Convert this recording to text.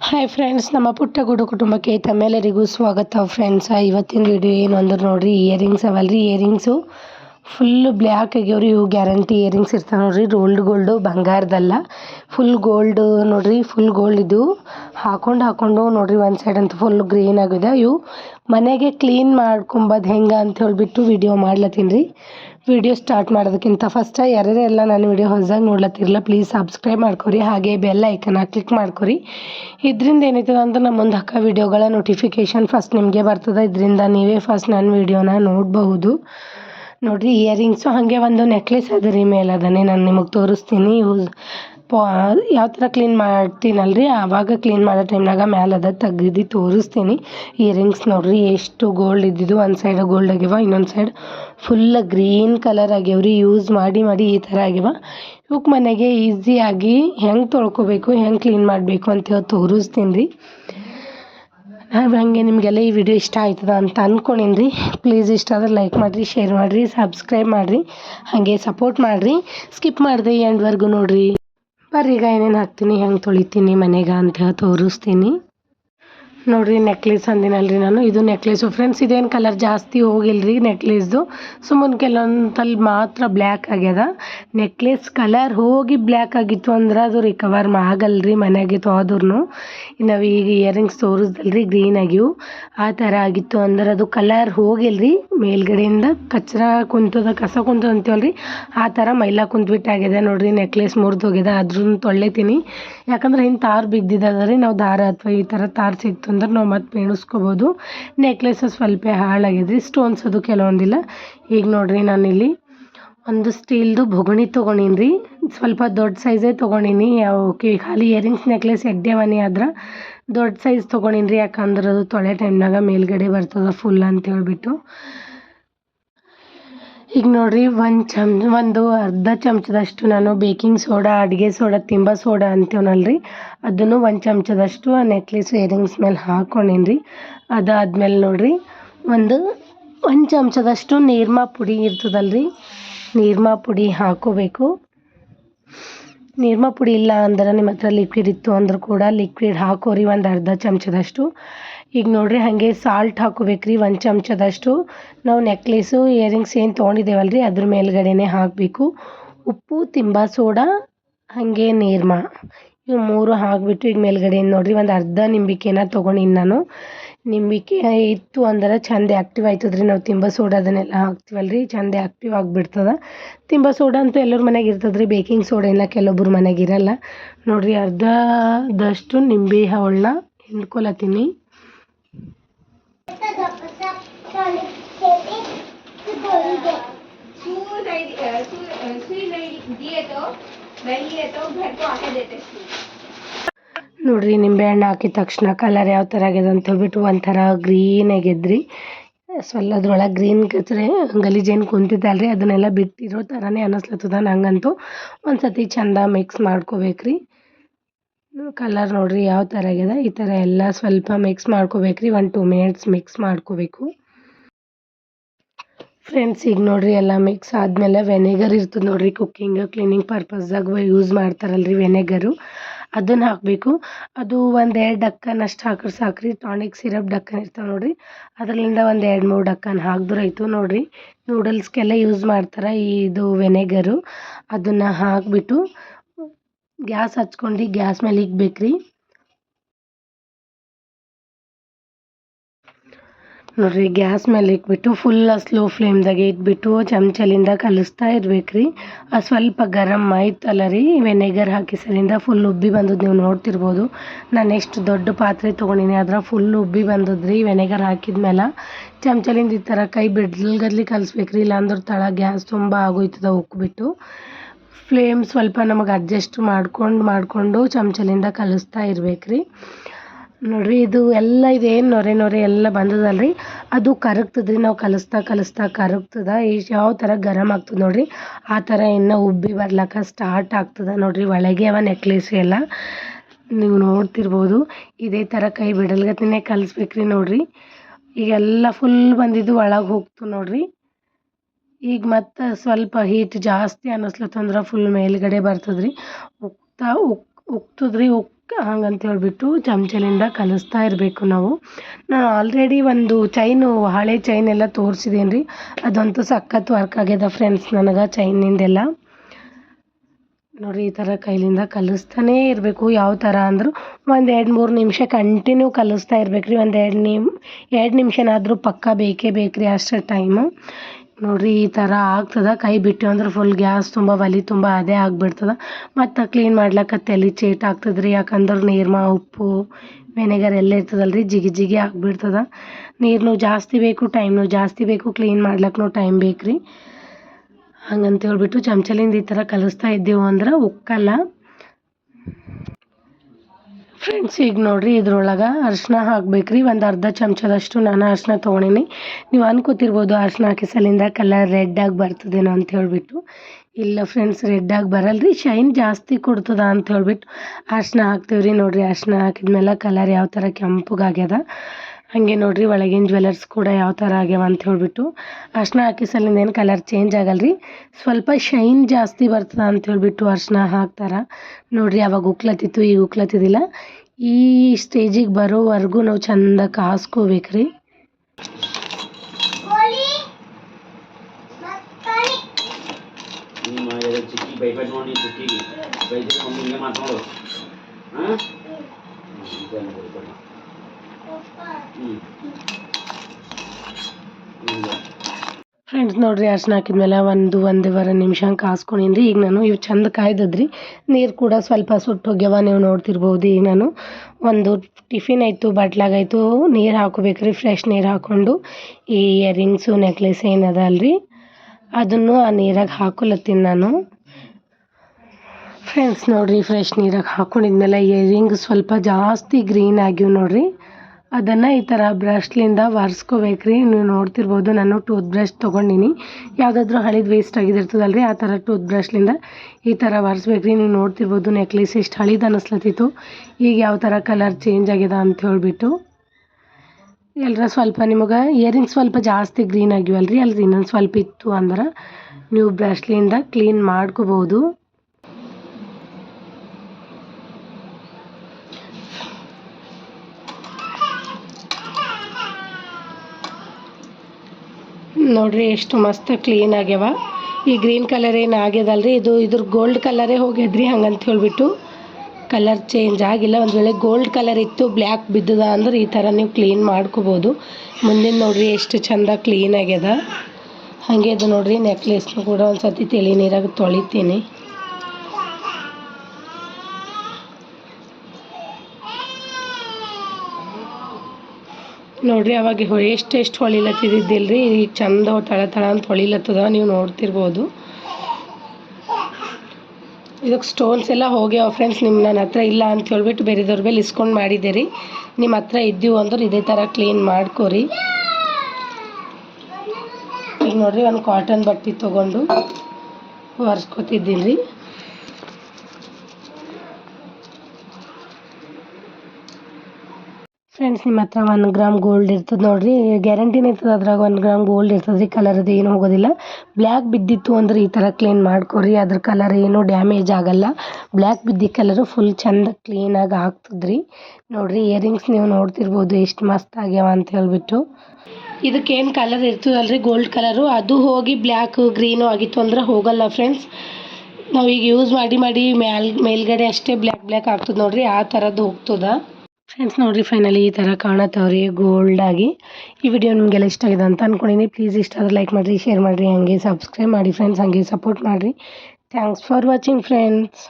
Hi friends ನಮ್ಮ ಪುಟ್ಟ ಗುಡು ಕುಟುಂಬಕ್ಕೆ ತಮ್ಮೆಲ್ಲರಿಗೂ ಸ್ವಾಗತ ಫ್ರೆಂಡ್ಸ್ ಇವತ್ತಿನ ವಿಡಿಯೋ ಏನು ಅಂದ್ರೆ ನೋಡ್ರಿ ಇಯರಿಂಗ್ಸ್ ಅವಲ್ರಿ ಇಯರಿಂಗ್ಸು ಫುಲ್ ಬ್ಲ್ಯಾಕ್ ಆಗ್ಯಾವ್ರಿ ಇವು ಗ್ಯಾರಂಟಿ ಇಯರಿಂಗ್ಸ್ ಇರ್ತಾವೆ ನೋಡ್ರಿ. ರೋಲ್ಡ್ ಗೋಲ್ಡು ಬಂಗಾರದಲ್ಲ. ಫುಲ್ ಗೋಲ್ಡ್ ನೋಡ್ರಿ ಫುಲ್ ಗೋಲ್ಡ್ ಇದು. ಹಾಕೊಂಡು ಹಾಕೊಂಡು ನೋಡ್ರಿ ಒಂದು ಸೈಡ್ ಅಂತೂ ಫುಲ್ ಗ್ರೀನ್ ಆಗಿದೆ. ಇವು ಮನೆಗೆ ಕ್ಲೀನ್ ಮಾಡ್ಕೊಂಬದು ಹೆಂಗೆ ಅಂತ ಹೇಳಿಬಿಟ್ಟು ವಿಡಿಯೋ ಮಾಡ್ಲತ್ತೀನಿ ರೀ. ವಿಡಿಯೋ ಸ್ಟಾರ್ಟ್ ಮಾಡೋದಕ್ಕಿಂತ ಫಸ್ಟ್ ಯಾರ್ಯಾರೆಲ್ಲ ನನ್ನ ವಿಡಿಯೋ ಹೊಸದಾಗಿ ನೋಡ್ಲತ್ತಿರಲ್ಲ ಪ್ಲೀಸ್ ಸಬ್ಸ್ಕ್ರೈಬ್ ಮಾಡ್ಕೊರಿ. ಹಾಗೆ ಬೆಲ್ ಐಕನ ಕ್ಲಿಕ್ ಮಾಡ್ಕೊರಿ. ಇದರಿಂದ ಏನಾಯ್ತದ ಅಂದ್ರೆ ನಮ್ಮ ಮುಂದೆ ಹಾಕೋ ವಿಡಿಯೋಗಳ ನೋಟಿಫಿಕೇಶನ್ ಫಸ್ಟ್ ನಿಮಗೆ ಬರ್ತದೆ. ಇದರಿಂದ ನೀವೇ ಫಸ್ಟ್ ನನ್ನ ವಿಡಿಯೋನ ನೋಡಬಹುದು. ನೋಡಿರಿ ಇಯರಿಂಗ್ಸು ಹಾಗೆ ಒಂದು ನೆಕ್ಲೆಸ್ ಅದ ರೀ ಮೇಲೆ ಅದನ್ನೇ ನಾನು ನಿಮಗೆ ತೋರಿಸ್ತೀನಿ. ಯೂಸ್ ಪಾ ಯಾವ ಥರ ಕ್ಲೀನ್ ಮಾಡ್ತೀನಲ್ರಿ? ಆವಾಗ ಕ್ಲೀನ್ ಮಾಡೋ ಟೈಮ್ನಾಗ ಮ್ಯಾಲೆ ಅದ ತೆಗ್ದು ತೋರಿಸ್ತೀನಿ. ಇಯರಿಂಗ್ಸ್ ನೋಡಿರಿ, ಎಷ್ಟು ಗೋಲ್ಡ್ ಇದ್ದಿದ್ದು, ಒಂದು ಸೈಡ್ ಗೋಲ್ಡ್ ಆಗ್ಯವ, ಇನ್ನೊಂದು ಸೈಡ್ ಫುಲ್ ಗ್ರೀನ್ ಕಲರ್ ಆಗ್ಯಾವ್ರಿ. ಯೂಸ್ ಮಾಡಿ ಮಾಡಿ ಈ ಥರ ಆಗ್ಯವ. ಇವಕ್ಕೆ ಮನೆಗೆ ಈಸಿಯಾಗಿ ಹೆಂಗೆ ತೊಳ್ಕೊಬೇಕು, ಹೆಂಗೆ ಕ್ಲೀನ್ ಮಾಡಬೇಕು ಅಂತೇಳಿ ತೋರಿಸ್ತೀನಿ ರೀ. ನಾವು ಹಾಗೆ ನಿಮಗೆಲ್ಲ ಈ ವಿಡಿಯೋ ಇಷ್ಟ ಆಯ್ತದ ಅಂತ ಅಂದ್ಕೊಂಡೀನಿ ರೀ ಪ್ಲೀಸ್ ಇಷ್ಟ ಆದರೆ ಲೈಕ್ ಮಾಡಿರಿ ಶೇರ್ ಮಾಡಿರಿ ಸಬ್ಸ್ಕ್ರೈಬ್ ಮಾಡಿರಿ, ಹಾಗೆ ಸಪೋರ್ಟ್ ಮಾಡಿರಿ. ಸ್ಕಿಪ್ ಮಾಡಿದೆ ಎಂಡ್ವರೆಗೂ ನೋಡಿರಿ. ಬರ್ರಿ ಈಗ ಏನೇನು ಹಾಕ್ತೀನಿ, ಹೆಂಗೆ ತೊಳಿತೀನಿ ಮನೆಗೆ ಅಂತ ಹೇಳಿ ತೋರಿಸ್ತೀನಿ. ನೋಡಿರಿ ನೆಕ್ಲೆಸ್ ಅಂದಿನಲ್ರಿ ನಾನು. ಇದು ನೆಕ್ಲೆಸು ಫ್ರೆಂಡ್ಸ್ ಇದೇನು ಕಲರ್ ಜಾಸ್ತಿ ಹೋಗಿಲ್ರಿ ನೆಕ್ಲೆಸ್ದು ಸುಮ್ಮನೆ ಕೆಲವೊಂದಲ್ಲಿ ಮಾತ್ರ ಬ್ಲ್ಯಾಕ್ ಆಗ್ಯದ. ನೆಕ್ಲೆಸ್ ಕಲರ್ ಹೋಗಿ ಬ್ಲ್ಯಾಕ್ ಆಗಿತ್ತು ಅಂದ್ರೆ ಅದು ರಿಕವರ್ ಆಗಲ್ರಿ ಮನೆಗೆ ತೋದ್ರು ನಾವು ಈಗ ಇಯರಿಂಗ್ಸ್ ತೋರಿಸ್ದಲ್ರಿ ಗ್ರೀನ್ ಆಗಿವು ಆ ಥರ ಆಗಿತ್ತು ಅಂದ್ರೆ ಅದು ಕಲರ್ ಹೋಗಿಲ್ರಿ. ಮೇಲ್ಗಡೆಯಿಂದ ಕಚ್ರ ಕುಂತದ, ಕಸ ಕುಂತದ ಅಂತೀವಲ್ರಿ. ಆ ಥರ ಮೈಲ ಕುಂತ್ಬಿಟ್ಟಾಗ್ಯದ ನೋಡ್ರಿ ನೆಕ್ಲೆಸ್ ಮುರಿದೋಗ್ಯದ. ಅದ್ರನ್ನ ತೊಳಿತೀನಿ ಯಾಕಂದ್ರೆ ಹಿಂಗೆ ತಾರು ಬಿದ್ದಿದ್ದದ ರೀ ನಾವು ದಾರ ಅಥವಾ ಈ ಥರ ತಾರ್ ಸಿಕ್ತು ಅಂದ್ರೆ ನಾವು ಮತ್ತೆ ಪೇಣಿಸ್ಕೋಬೋದು. ನೆಕ್ಲೆಸ್ ಸ್ವಲ್ಪ ಹಾಳಾಗಿದೆ ರೀ ಸ್ಟೋನ್ಸ್ ಅದು ಕೆಲವೊಂದಿಲ್ಲ. ಈಗ ನೋಡಿರಿ ನಾನಿಲ್ಲಿ ಒಂದು ಸ್ಟೀಲ್ದು ಬೊಗಣಿ ತೊಗೊಂಡೀನಿ ರೀ ಸ್ವಲ್ಪ ದೊಡ್ಡ ಸೈಜೇ ತೊಗೊಂಡೀನಿ. ಓಕೆ ಖಾಲಿ ಇಯರಿಂಗ್ಸ್ ನೆಕ್ಲೆಸ್ ಎಡ್ಡೆ ಮನೆ ಆದ್ರೆ ದೊಡ್ಡ ಸೈಜ್ ತೊಗೊಂಡೀನಿ ರೀ ಯಾಕಂದ್ರೆ ಅದು ತೊಳೆ ಟೈಮ್ನಾಗ ಮೇಲ್ಗಡೆ ಬರ್ತದೆ ಫುಲ್ ಅಂತ ಹೇಳ್ಬಿಟ್ಟು ಈಗ ನೋಡಿರಿ ಒಂದು ಚಮ್, ಒಂದು ಅರ್ಧ ಚಮಚದಷ್ಟು ನಾನು ಬೇಕಿಂಗ್ ಸೋಡಾ, ಅಡುಗೆ ಸೋಡಾ, ತಿಂಬ ಸೋಡಾ ಅಂತೀವನಲ್ಲ ರೀ ಅದನ್ನು ಒಂದು ಚಮಚದಷ್ಟು ಆ ನೆಕ್ಲೆಸ್ ಇಯರಿಂಗ್ಸ್ ಮೇಲೆ ಹಾಕ್ಕೊಂಡೀನಿ ರೀ ಅದಾದ್ಮೇಲೆ ನೋಡಿರಿ ಒಂದು ಒಂದು ಚಮಚದಷ್ಟು ನೀರ್ಮಾ ಪುಡಿ ಇರ್ತದಲ್ಲ ರೀ ನೀರ್ಮಾ ಪುಡಿ ಹಾಕೋಬೇಕು. ನೀರ್ಮಾ ಪುಡಿ ಇಲ್ಲ ಅಂದ್ರೆ ನಿಮ್ಮ ಹತ್ರ ಲಿಕ್ವಿಡ್ ಇತ್ತು ಅಂದ್ರೆ ಕೂಡ ಲಿಕ್ವಿಡ್ ಹಾಕೋರಿ ಒಂದು ಅರ್ಧ ಚಮಚದಷ್ಟು. ಈಗ ನೋಡಿರಿ ಹಾಗೆ ಸಾಲ್ಟ್ ಹಾಕೋಬೇಕ್ರಿ ಒಂದು ಚಮಚದಷ್ಟು. ನಾವು ನೆಕ್ಲೆಸು ಇಯರಿಂಗ್ಸ್ ಏನು ತೊಗೊಂಡಿದ್ದೇವಲ್ಲ ರೀ ಅದ್ರ ಮೇಲ್ಗಡೆನೆ ಹಾಕಬೇಕು. ಉಪ್ಪು, ತಿಂಬ, ಸೋಡಾ, ಹಾಗೆ ನೀರ್ಮ. ಇವು ಮೂರು ಹಾಕಿಬಿಟ್ಟು ಈಗ ಮೇಲ್ಗಡೆ ನೋಡಿರಿ ಒಂದು ಅರ್ಧ ನಿಂಬಿಕೆನ ತೊಗೊಂಡಿನಿ ನಾನು. ನಿಂಬಿಕೆ ಇತ್ತು ಅಂದ್ರೆ ಚಂದ ಆ್ಯಕ್ಟಿವ್ ಆಯ್ತದ್ರಿ ನಾವು ತಿಂಬ ಸೋಡಾದನ್ನೆಲ್ಲ ಹಾಕ್ತೀವಲ್ಲ ರೀ ಚಂದ ಆ್ಯಕ್ಟಿವ್ ಆಗಿಬಿಡ್ತದ. ತಿಂಬ ಸೋಡಾ ಅಂತೂ ಎಲ್ಲರ ಮನೆಗೆ ಇರ್ತದೆ ಬೇಕಿಂಗ್ ಸೋಡಾ ಇಲ್ಲ ಕೆಲವೊಬ್ರು ಮನೆಗೆ ಇರಲ್ಲ. ನೋಡಿರಿ ಅರ್ಧದಷ್ಟು ನಿಂಬೆ ಹವಳನ್ನ ಹಿಂಡ್ಕೊಳತ್ತೀನಿ ನೋಡ್ರಿ, ನಿಂಬೆ ಹಣ್ಣು ಹಾಕಿದ ತಕ್ಷಣ ಕಲರ್ ಯಾವ ತರ ಆಗಿದೆ ಅಂತ ಹೇಳ್ಬಿಟ್ಟು ಒಂಥರ ಗ್ರೀನ್ ಆಗಿದ್ರಿ. ಸ್ವಲ್ಪ ಅದ್ರೊಳಗೆ ಗ್ರೀನ್ ಕಚ್ರೆ ಗಲೀಜೇನು ಕುಂತಿದ್ದಲ್ರಿ ಅದನ್ನೆಲ್ಲ ಬಿಟ್ಟಿರೋ ತರಾನೇ ಅನ್ನಿಸ್ಲತ್ತದ ನಂಗಂತೂ. ಒಂದು ಸತಿ ಚಂದ ಮಿಕ್ಸ್ ಮಾಡ್ಕೋಬೇಕ್ರಿ. ಕಲರ್ ನೋಡಿರಿ ಯಾವ ಥರ ಆಗಿದೆ ಈ ಥರ ಎಲ್ಲ ಸ್ವಲ್ಪ ಮಿಕ್ಸ್ ಮಾಡ್ಕೋಬೇಕ್ರಿ, ಒಂದು ಟೂ ಮಿನಿಟ್ಸ್ ಮಿಕ್ಸ್ ಮಾಡ್ಕೋಬೇಕು. ಫ್ರೆಂಡ್ಸ್ ಈಗ ನೋಡಿರಿ ಎಲ್ಲ ಮಿಕ್ಸ್ ಆದಮೇಲೆ ವೆನೆಗರ್ ಇರ್ತದೆ ನೋಡಿರಿ. ಕುಕ್ಕಿಂಗ್ ಕ್ಲೀನಿಂಗ್ ಪರ್ಪಸ್ದಾಗ ಯೂಸ್ ಮಾಡ್ತಾರಲ್ರಿ ವೆನೆಗರು ಅದನ್ನು ಹಾಕಬೇಕು. ಅದು ಒಂದು ಎರಡು ಡಕ್ಕನ್ ಅಷ್ಟು ಹಾಕಿದ್ರೆ ಸಾಕ್ರಿ. ಟಾನಿಕ್ ಸಿರಪ್ ಡಕ್ಕನ್ ಇರ್ತಾವೆ ನೋಡಿರಿ. ಅದರಲ್ಲಿಂದ ಒಂದು ಎರಡು ಮೂರು ಡಕ್ಕನ್ ಹಾಕಿದ್ರಾಯ್ತು ನೋಡಿರಿ. ನೂಡಲ್ಸ್ಗೆಲ್ಲ ಯೂಸ್ ಮಾಡ್ತಾರೆ ಇದು ವೆನೆಗರು ಅದನ್ನು ಹಾಕಿಬಿಟ್ಟು ಗ್ಯಾಸ್ ಹಚ್ಕೊಂಡು ಗ್ಯಾಸ್ ಮೇಲೆ ಇಕ್ಬೇಕ್ರಿ. ನೋಡಿರಿ, ಗ್ಯಾಸ್ ಮೇಲೆ ಇಟ್ಬಿಟ್ಟು ಫುಲ್ ಸ್ಲೋ ಫ್ಲೇಮ್ದಾಗೆ ಇಟ್ಬಿಟ್ಟು ಚಮಚಲಿಂದ ಕಲಿಸ್ತಾ ರೀ ಅದು ಸ್ವಲ್ಪ ಗರಮ್ ಆಯ್ತಲ್ಲ ರೀ ವೆನೆಗರ್ ಹಾಕಿ ಸರಿಂದ ಫುಲ್ ಉಬ್ಬಿ ಬಂದದ್ದು ನೀವು ನೋಡ್ತಿರ್ಬೋದು. ನಾನು ಎಷ್ಟು ದೊಡ್ಡ ಪಾತ್ರೆ ತೊಗೊಂಡಿನಿ, ಅದ್ರ ಫುಲ್ ಉಬ್ಬಿ ಬಂದದ್ದು ರೀ ವೆನೆಗರ್ ಹಾಕಿದ್ಮೇಲೆ. ಚಮಚಲಿಂದ ಈ ಥರ ಕೈ ಬಿಡ್ಲಗದ್ಲಿ ಕಲಿಸ್ಬೇಕು ರೀ ಇಲ್ಲಾಂದ್ರೆ ತಳ ಗ್ಯಾಸ್ ತುಂಬ ಆಗೋಯ್ತದ ಉಕ್ಬಿಟ್ಟು. ಫ್ಲೇಮ್ ಸ್ವಲ್ಪ ನಮಗೆ ಅಡ್ಜಸ್ಟ್ ಮಾಡ್ಕೊಂಡು, ಮಾಡಿಕೊಂಡು ಚಮಚಲಿಂದ ಕಲಿಸ್ತಾ ಇರಬೇಕು ರೀ ನೋಡಿರಿ, ಇದು ಎಲ್ಲ ಇದೇನು ನೊರೆ ನೊರೆ ಎಲ್ಲ ಬಂದದಲ್ಲ ರೀ ಅದು ಕರಗ್ತದೆ ರೀ ನಾವು ಕಲಿಸ್ತಾ ಕಲಿಸ್ತಾ ಕರಗ್ತದ. ಈ ಯಾವ ಥರ ಗರಮ್ ಆಗ್ತದೆ ನೋಡಿರಿ? ಆ ಥರ ಇನ್ನು ಉಬ್ಬಿ ಬರ್ಲಕ್ಕ ಸ್ಟಾರ್ಟ್ ಆಗ್ತದೆ ನೋಡಿರಿ. ಒಳಗೆ ಅವ ನೆಕ್ಲೆಸ್ ಎಲ್ಲ. ನೀವು ನೋಡ್ತಿರ್ಬೋದು. ಇದೇ ಥರ ಕೈ ಬಿಡಲ್ಗತ್ತಿನೇ ಕಲಿಸ್ಬೇಕ್ರಿ ನೋಡಿರಿ. ಈಗೆಲ್ಲ ಫುಲ್ ಬಂದಿದ್ದು ಒಳಗೆ ಹೋಗ್ತು ನೋಡಿರಿ. ಈಗ ಮತ್ತೆ ಸ್ವಲ್ಪ ಹೀಟ್ ಜಾಸ್ತಿ ಅನ್ನಿಸ್ಲತ್ತಂದ್ರೆ ಫುಲ್ ಮೇಲುಗಡೆ ಬರ್ತದೆ ರೀ ಉಕ್ತಾ ಉಕ್, ಉಕ್ತದ್ರಿ, ಉಕ್ ಹಾಗಂತ ಹೇಳ್ಬಿಟ್ಟು ಚಮಚಲಿಂದ ಕಲಿಸ್ತಾ ಇರಬೇಕು ನಾವು. ನಾನು ಆಲ್ರೆಡಿ ಒಂದು ಚೈನು ಹಳೆ ಚೈನ್ ಎಲ್ಲ ತೋರಿಸಿದ್ದೀನಿ ರೀ ಅದಂತೂ ಸಖತ್ ವರ್ಕ್ ಆಗ್ಯದ ಫ್ರೆಂಡ್ಸ್ ನನಗೆ ಚೈನಿಂದೆಲ್ಲ ನೋಡಿರಿ ಈ ಥರ ಕೈಲಿಂದ ಕಲಿಸ್ತಾನೇ ಇರಬೇಕು. ಯಾವ ಥರ ಅಂದರೂ ಒಂದು ಎರಡು ಮೂರು ನಿಮಿಷ ಕಂಟಿನ್ಯೂ ಕಲಿಸ್ತಾ ಇರ್ಬೇಕು ರೀ ಒಂದು ಎರಡು ನಿಮ್, ಎರಡು ನಿಮಿಷನಾದರೂ ಪಕ್ಕ ಬೇಕೇ ಬೇಕು ರೀ ಅಷ್ಟು ಟೈಮು ನೋಡಿರಿ, ಈ ಥರ ಆಗ್ತದ. ಕೈ ಬಿಟ್ಟು ಅಂದ್ರೆ ಫುಲ್ ಗ್ಯಾಸ್ ತುಂಬ ಒಲೆ ತುಂಬ ಅದೇ ಆಗಿಬಿಡ್ತದೆ. ಮತ್ತು ಕ್ಲೀನ್ ಮಾಡ್ಲಿಕ್ಕೆ ತಲೆ ಚೇಟ್ ಆಗ್ತದ್ರಿ, ಯಾಕಂದ್ರೆ ನೀರ್ಮ ಉಪ್ಪು ವೆನೆಗರ್ ಎಲ್ಲ ಇರ್ತದಲ್ಲ ರೀ ಜಿಗಿ ಜಿಗಿ ಆಗಿಬಿಡ್ತದೆ. ನೀರನ್ನು ಜಾಸ್ತಿ ಬೇಕು ಟೈಮ್ನು ಜಾಸ್ತಿ ಬೇಕು ಕ್ಲೀನ್ ಮಾಡ್ಲಿಕ್ಕೂ ಟೈಮ್ ಬೇಕು ರೀ ಹಂಗಂತ ಹೇಳ್ಬಿಟ್ಟು ಚಮಚಲಿಂದ ಈ ಥರ ಕಲಿಸ್ತಾ ಇದ್ದೀವಿ ಅಂದ್ರೆ ಉಕ್ಕಲ್ಲ. ಫ್ರೆಂಡ್ಸ್ ಈಗ ನೋಡಿರಿ ಇದ್ರೊಳಗೆ ಅರಿಶಿನ ಹಾಕ್ಬೇಕು ರೀ ಒಂದು ಅರ್ಧ ಚಮಚದಷ್ಟು ನಾನು ಅರ್ಶಿನ ತೊಗೊಂಡೀನಿ. ನೀವು ಅನ್ಕೋತಿರ್ಬೋದು ಅರ್ಶಿನ ಹಾಕಿಸಲಿಂದ ಕಲರ್ ರೆಡ್ಡಾಗಿ ಬರ್ತದೇನೋ ಅಂತ ಹೇಳ್ಬಿಟ್ಟು. ಇಲ್ಲ ಫ್ರೆಂಡ್ಸ್ ರೆಡ್ಡಾಗಿ ಬರಲ್ಲ ರೀ ಶೈನ್ ಜಾಸ್ತಿ ಕೊಡ್ತದ ಅಂತ ಹೇಳ್ಬಿಟ್ಟು ಅರಿಶಿನ ಹಾಕ್ತೀವಿ ರೀ ನೋಡಿರಿ. ಅರಿಶಿನ ಹಾಕಿದ್ಮೇಲೆ ಕಲರ್ ಯಾವ ಥರ ಕೆಂಪಗಾಗ್ಯದ. ಹಾಗೆ ನೋಡಿರಿ ಒಳಗಿನ ಜ್ಯುವೆಲರ್ಸ್ ಕೂಡ ಯಾವ ಥರ ಆಗ್ಯಾವ ಅಂತ ಹೇಳ್ಬಿಟ್ಟು. ಅರ್ಶಿನ ಹಾಕಿಸಲಿಂದ ಏನು ಕಲರ್ ಚೇಂಜ್ ಆಗಲ್ಲ ರೀ ಸ್ವಲ್ಪ ಶೈನ್ ಜಾಸ್ತಿ ಬರ್ತದೆ ಅಂತ ಹೇಳ್ಬಿಟ್ಟು ಅರ್ಶಿನ ಹಾಕ್ತಾರೆ. ನೋಡಿರಿ ಅವಾಗ ಉಕ್ಲತ್ತಿತ್ತು ಈಗ ಉಕ್ಲತ್ತಿದ್ದಿಲ್ಲ ಈ ಸ್ಟೇಜಿಗೆ ಬರೋವರೆಗೂ ನಾವು ಚಂದ ಕಾಸ್ಕೋಬೇಕು ರೀ ನೋಡಿ. ಫ್ರೆಂಡ್ಸ್ ನೋಡಿರಿ, ಅರ್ಶಿನ ಹಾಕಿದ್ಮೇಲೆ ಒಂದು ಒಂದೂವರೆ ನಿಮಿಷ ಕಾಸ್ಕೊಂಡಿನಿ ಈಗ ನಾನು ಇವು ಚಂದ ಕಾಯ್ದದ್ರಿ. ನೀರು ಕೂಡ ಸ್ವಲ್ಪ ಸುಟ್ಟು ಹೋಗ್ಯವ ನೀವು ನೋಡ್ತಿರ್ಬೋದು ಈಗ ನಾನು. ಒಂದು ಟಿಫಿನ್ ಆಯಿತು ಬಟ್ಲಾಗಾಯಿತು ನೀರು ಹಾಕೋಬೇಕು ರೀ ಫ್ರೆಶ್ ನೀರು ಹಾಕ್ಕೊಂಡು ಈ ಇಯರಿಂಗ್ಸು, ನೆಕ್ಲೆಸ್ ಏನದ ಅಲ್ರಿ ಅದನ್ನು ಆ ನೀರಾಗ ಹಾಕೊಲತ್ತೀನಿ ನಾನು. ಫ್ರೆಂಡ್ಸ್ ನೋಡಿರಿ, ಫ್ರೆಶ್ ನೀರಾಗ ಹಾಕೊಂಡಿದ್ಮೇಲೆ ಇಯರಿಂಗ್ ಸ್ವಲ್ಪ ಜಾಸ್ತಿ ಗ್ರೀನ್ ಆಗ್ಯವು ನೋಡಿರಿ. ಅದನ್ನು ಈ ಥರ ಬ್ರಷ್ಲಿಂದ ಒರೆಸ್ಕೋಬೇಕು ರೀ ನೀವು ನೋಡ್ತಿರ್ಬೋದು ನಾನು ಟೂತ್ ಬ್ರಷ್ ತೊಗೊಂಡಿನಿ. ಯಾವುದಾದ್ರೂ ಹಳಿದು ವೇಸ್ಟ್ ಆಗಿದಿರ್ತದಲ್ಲ ರೀ ಆ ಥರ ಟೂತ್ ಬ್ರಷ್ಲಿಂದ ಈ ಥರ ಒರೆಸ್ಬೇಕು ರೀ ನೀವು ನೋಡ್ತಿರ್ಬೋದು ನೆಕ್ಲೆಸ್ ಎಷ್ಟು ಹಳಿದು ಅನ್ನಿಸ್ಲತ್ತಿತ್ತು ಈಗ ಯಾವ ಥರ ಕಲರ್ ಚೇಂಜ್ ಆಗ್ಯದ ಅಂತ ಹೇಳಿಬಿಟ್ಟು. ಎಲ್ಲರ ಸ್ವಲ್ಪ ನಿಮಗೆ ಇಯರಿಂಗ್ಸ್ ಸ್ವಲ್ಪ ಜಾಸ್ತಿ ಗ್ರೀನ್ ಆಗಿವಲ್ಲ ರೀ ಅಲ್ಲಿ ಇನ್ನೊಂದು ಸ್ವಲ್ಪ ಇತ್ತು ಅಂದ್ರೆ ನೀವು ಬ್ರಷ್ಲಿಂದ ಕ್ಲೀನ್ ಮಾಡ್ಕೋಬೋದು. ನೋಡ್ರಿ ಎಷ್ಟು ಮಸ್ತ್ ಕ್ಲೀನ್ ಆಗ್ಯಾವ. ಈ ಗ್ರೀನ್ ಕಲರ್ ಏನು ಆಗ್ಯದಲ್ರಿ? ಇದು ಇದ್ರ ಗೋಲ್ಡ್ ಕಲರೇ ಹೋಗ್ಯದ್ರಿ ಹಂಗಂತ ಹೇಳ್ಬಿಟ್ಟು. ಕಲರ್ ಚೇಂಜ್ ಆಗಿಲ್ಲ. ಒಂದು ವೇಳೆ ಗೋಲ್ಡ್ ಕಲರ್ ಇತ್ತು ಬ್ಲ್ಯಾಕ್ ಬಿದ್ದದ ಅಂದ್ರೆ ಈ ಥರ ನೀವು ಕ್ಲೀನ್ ಮಾಡ್ಕೋಬೋದು. ಮುಂದಿನ ನೋಡ್ರಿ ಎಷ್ಟು ಚಂದ ಕ್ಲೀನ್ ಆಗ್ಯದ. ಹಾಗೆ ಇದು ನೋಡ್ರಿ ನೆಕ್ಲೆಸ್ನು ಕೂಡ ಒಂದು ಸತಿ ತಿಳಿ ನೀರಾಗ ತೊಳಿತೀನಿ. ನೋಡ್ರಿ, ಅವಾಗ ಎಷ್ಟು ಎಷ್ಟು ಹೊಳಿಲತ್ತಿದ್ದಿಲ್ರಿ? ಈಗ ಚಂದ ತಳ ತಳ ಅಂತ ಹೊಳಿಲತ್ತದ, ನೀವು ನೋಡ್ತಿರ್ಬೋದು. ಇದಕ್ಕೆ ಸ್ಟೋನ್ಸ್ ಎಲ್ಲ ಹೋಗ್ಯಾವ ಫ್ರೆಂಡ್ಸ್ ನಿಮ್ಮ ನನ್ನ ಹತ್ರ. ಇಲ್ಲ ಅಂತ ಹೇಳ್ಬಿಟ್ಟು ಬೇರೆದವ್ರ ಮೇಲೆ ಇಸ್ಕೊಂಡು ಮಾಡಿದೆ ರೀ ನಿಮ್ಮ ಹತ್ರ ಇದ್ದೀವಿ ಅಂದ್ರೆ ಇದೇ ಥರ ಕ್ಲೀನ್ ಮಾಡ್ಕೋರಿ. ಈಗ ನೋಡ್ರಿ ಒಂದು ಕಾಟನ್ ಬಟ್ಟೆ ತೊಗೊಂಡು ಒರೆಸ್ಕೊತಿದ್ದೀನಿ ರೀ ಫ್ರೆಂಡ್ಸ್ ನಿಮ್ಮ ಹತ್ರ ಒಂದು ಗ್ರಾಮ್ ಗೋಲ್ಡ್ ಇರ್ತದೆ ನೋಡಿರಿ. ಗ್ಯಾರಂಟಿನೇ ಇರ್ತದೆ ಅದ್ರಾಗ ಒನ್ ಗ್ರಾಮ್ ಗೋಲ್ಡ್ ಇರ್ತದೆ ರೀ ಕಲರ್ ಅದು ಏನು ಹೋಗೋದಿಲ್ಲ. ಬ್ಲ್ಯಾಕ್ ಬಿದ್ದಿತ್ತು ಅಂದ್ರೆ ಈ ಥರ ಕ್ಲೀನ್ ಮಾಡ್ಕೊರಿ. ಅದ್ರ ಕಲರ್ ಏನು ಡ್ಯಾಮೇಜ್ ಆಗಲ್ಲ. ಬ್ಲ್ಯಾಕ್ ಬಿದ್ದಿ ಕಲರು ಫುಲ್ ಚಂದ ಕ್ಲೀನಾಗಿ ಆಗ್ತದೆ ರೀ ನೋಡಿರಿ ಇಯರಿಂಗ್ಸ್ ನೀವು ನೋಡ್ತಿರ್ಬೋದು. ಎಷ್ಟು ಮಸ್ತ್ ಆಗ್ಯಾವ ಅಂತ ಹೇಳ್ಬಿಟ್ಟು. ಇದಕ್ಕೇನು ಕಲರ್ ಇರ್ತದಲ್ರಿ? ಗೋಲ್ಡ್ ಕಲರು ಅದು ಹೋಗಿ ಬ್ಲ್ಯಾಕ್ ಗ್ರೀನು ಆಗಿತ್ತು ಅಂದ್ರೆ ಹೋಗಲ್ಲ ಫ್ರೆಂಡ್ಸ್ ನಾವು ಈಗ ಯೂಸ್ ಮಾಡಿ ಮಾಡಿ ಮ್ಯಾಲ್, ಮೇಲ್ಗಡೆ ಅಷ್ಟೇ ಬ್ಲ್ಯಾಕ್ ಬ್ಲ್ಯಾಕ್ ಆಗ್ತದೆ ನೋಡ್ರಿ. ಆ ಥರದ್ದು ಹೋಗ್ತದ. ಫ್ರೆಂಡ್ಸ್ ನೋಡಿರಿ ಫೈನಲಿ ಈ ಥರ ಕಾಣತ್ತವ್ರಿ ಗೋಲ್ಡ್ ಆಗಿ. ಈ ವಿಡಿಯೋ ನಿಮಗೆಲ್ಲ ಇಷ್ಟ ಆಗಿದೆ ಅಂತ ಅಂದ್ಕೊಂಡಿನಿ ಪ್ಲೀಸ್ ಇಷ್ಟ ಆದರೆ ಲೈಕ್ ಮಾಡಿರಿ ಶೇರ್ ಮಾಡಿರಿ, ಹಂಗೆ ಸಬ್ಸ್ಕ್ರೈಬ್ ಮಾಡಿ ಫ್ರೆಂಡ್ಸ್ ಹಂಗೆ ಸಪೋರ್ಟ್ ಮಾಡಿರಿ. Thanks for watching friends